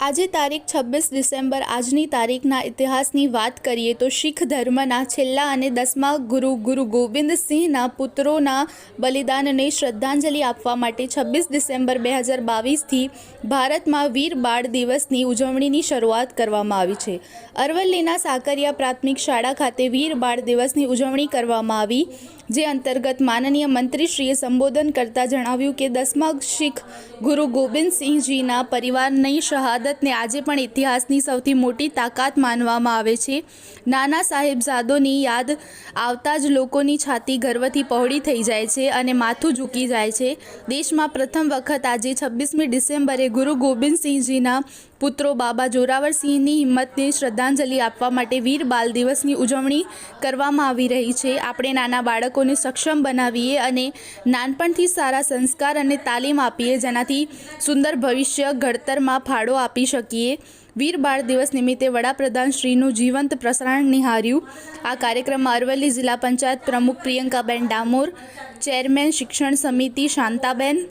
આજે તારીખ છવ્વીસ ડિસેમ્બર, આજની તારીખના ઇતિહાસની વાત કરીએ તો શીખ ધર્મના છેલ્લા અને દસમા ગુરુ ગુરુ ગોવિંદસિંહના પુત્રોના બલિદાનને શ્રદ્ધાંજલિ આપવા માટે છવ્વીસ ડિસેમ્બર બે હજાર બાવીસથી ભારતમાં વીર બાળ દિવસની ઉજવણીની શરૂઆત કરવામાં આવી છે. અરવલ્લીના સાકરિયા પ્રાથમિક શાળા ખાતે વીર બાળ દિવસની ઉજવણી કરવામાં આવી, જે અંતર્ગત માનનીય મંત્રીશ્રીએ સંબોધન કરતાં જણાવ્યું કે દસમા શીખ ગુરુ ગોબિંદસિંહજીના પરિવારની શહાદતને આજે પણ ઇતિહાસની સૌથી મોટી તાકાત માનવામાં આવે છે. નાના સાહેબઝાદોની યાદ આવતા જ લોકોની છાતી ગર્વથી પહોળી થઈ જાય છે અને માથું ઝૂકી જાય છે. દેશમાં પ્રથમ વખત આજે છવ્વીસમી ડિસેમ્બરે ગુરુ ગોવિંદસિંહજીના પુત્રો બાબા જોરાવરસિંહની હિંમતને શ્રદ્ધાંજલિ આપવા માટે વીર બાલ દિવસની ઉજવણી કરવામાં આવી રહી છે. આપણે નાના બાળકોને સક્ષમ બનાવીએ અને નાનપણથી સારા સંસ્કાર અને તાલીમ આપીએ, જેનાથી સુંદર ભવિષ્ય ઘડતરમાં ફાળો આપી શકીએ. વીર બાળ દિવસ નિમિત્તે વડાપ્રધાન શ્રીનું જીવંત પ્રસારણ નિહાર્યું. આ કાર્યક્રમમાં અરવલ્લી જિલ્લા પંચાયત પ્રમુખ પ્રિયંકાબેન ડામોર, ચેરમેન શિક્ષણ સમિતિ શાંતાબેન,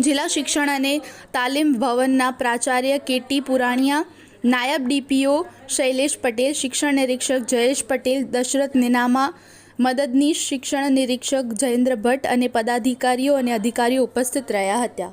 જિલ્લા શિક્ષણ અને તાલીમ ભવનના પ્રાચાર્ય કેટી પુરાણિયા, નાયબ ડીપીઓ શૈલેષ પટેલ, શિક્ષણ નિરીક્ષક જયેશ પટેલ, દશરથ નિનામા, મદદનીશ શિક્ષણ નિરીક્ષક જયેન્દ્ર ભટ્ટ અને પદાધિકારીઓ અને અધિકારીઓ ઉપસ્થિત રહ્યા હતા.